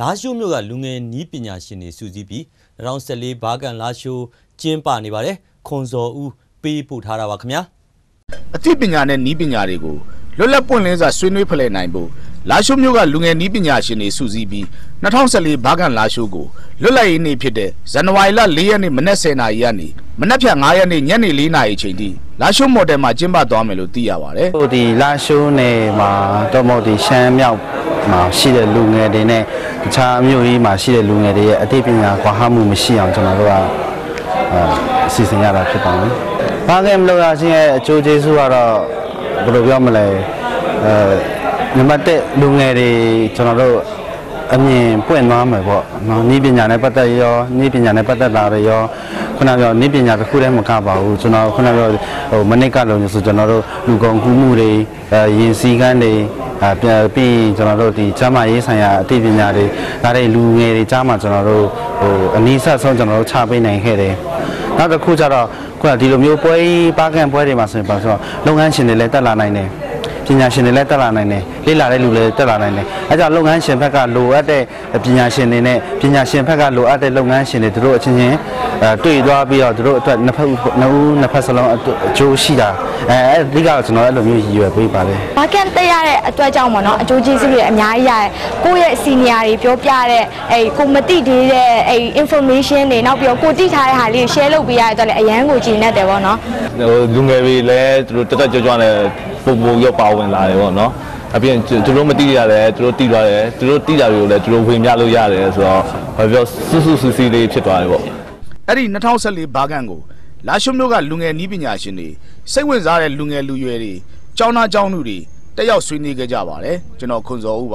လာရှိုးမြို့ကလူငယ်နီးပညာရှင်တွေစုစည်းပြီး2014ဘာကန်လာရှိုးကျင်းပနေပါတယ်ခွန်စော်ဦးပေးပို့ထားတာပါခင်ဗျာအသိပညာနဲ့နီးပညာတွေကိုလွတ်လပ်ပွင့်လင်းစွာဆွေးနွေးဖလှယ်နိုင်ဖို့လာရှိုးမြို့ကလူငယ်နီးပညာရှင်တွေစုစည်းပြီး2014ဘာကန်လာရှိုးကိုလွတ်လပ်ရေးနေ့ဖြစ်တဲ့ဇန်နဝါရီလ4ရက်နေ့မနက်10:00နာရီကနေမနက်ဖြန်9ရက်နေ့ညနေ4:00နာရီချိန်ထိလာရှိုးမော်တယ်မှာကျင်းပသွားမယ်လို့သိရပါတယ်ဟိုဒီလာရှိုးနယ်မှာတော့မဟုတ်ဒီရှမ်းမြောက်မှာရှိတဲ့လူငယ်တွေနဲ့ တခြားမြို့ကြီးမှာရှိတဲ့လူငယ်တွေရဲ့အသိပညာကွာဟမှုမရှိအောင်ကျွန်တော်တို့ကအဲအစီအစဉ်ရတာဖြစ်ပါမယ်။ဘာကဲမလို့ရချင်းရဲ့အကျိုးကျေးဇူးကတော့ဘယ်လိုပြောမလဲအဲနံပါတ်1လူငယ်တွေကျွန်တော်တို့အမြင်ပွင့်သွားမယ်ပေါ့နော်ဤပညာနဲ့ပတ်သက်ရောဤပညာနဲ့ပတ်သက်တာတွေရော ခုနပြောဤပညာတစ်ခုတည်းမကပါဘူးကျွန်တော်ခုနပြောဟိုမနစ်ကလုံးဆိုကျွန်တော်တို့လူကုန်ကူးမှုတွေအဲရင်စည်းကမ်းတွေအဲပြန်ပြီးရင်ကျွန်တော်တို့ဒီကျမ်းမာရေးဆိုင်ရာအသိပညာတွေဒါတွေလူငယ်တွေကြားမှာကျွန်တော်တို့ဟိုအနည်းဆက်ဆုံးကျွန်တော်တို့ချပေးနိုင်ခဲ့တယ်နောက်တစ်ခုကျတော့ခုနဒီလိုမျိုးပွဲပါကန်ပွဲတွေမှာဆိုရင်ပါဆိုတော့လုပ်ငန်းရှင်တွေလည်းတက်လာနိုင်တယ် ပညာရှင်တွေလည်းတက်လာနိုင်တယ်လေ့လာတဲ့လူလည်းတက်လာနိုင်တယ်အဲကြောင့်လုပ်ငန်းရှင်ဘက်ကလိုအပ်တဲ့ပညာရှင်တွေနဲ့ပညာရှင်ဘက်ကလိုအပ်တဲ့လုပ်ငန်းရှင်တွေသူတို့အချင်းချင်းအဲတွေ့သွားပြီးတော့သူတို့အတွက်နှစ်ဖက်နှစ်ဦးနှစ်ဖက်စလုံးအကျိုးရှိတာအဲအဓိကတော့ကျွန်တော်အဲ့လိုမျိုးရည်ရွယ်ပေးပါတယ်ဘာကန်တက်ရတဲ့အတွက်ကြောင့်ပေါ့နော်အကျိုးကျေးဇူးတွေအများကြီးရတယ်ကိုယ့်ရဲ့ senior တွေပြောပြတဲ့အဲ့ကိုမသိသေးတဲ့အဲ့ information တွေနောက်ပြီးတော့ကိုသိထားတဲ့ဟာလေးကို share လုပ်ပေးရတဲ့အတွက်လည်းအရန်ကိုကြည်နေတယ်ပေါ့နော်ဟိုလူငယ်တွေလည်းသူတို့တက်တက်ကြွကြွနဲ့ ပုံပုံရောပါဝင်လာတယ်ပေါ့နော်အပြင်သူတို့မသိရတယ်သူတို့သိသွားတယ်သူတို့သိတာတွေကိုလည်းသူတို့ဝင်ပြလို့ရတယ်ဆိုတော့ဘာပြောစွစွဆူစီလေးဖြစ်သွားတယ်ပေါ့အဲ့ဒီ2014ဘာကန်ကိုလာရှိုးမြို့ကလူငယ်နီးပညာရှင်တွေစိတ်ဝင်စားတဲ့လူငယ်လူရွယ်တွေကျောင်းသားကျောင်းသူတွေတက်ရောက်ဆွေးနွေးခဲ့ကြပါတယ်ကျွန်တော်ခွန်စောဦးပါ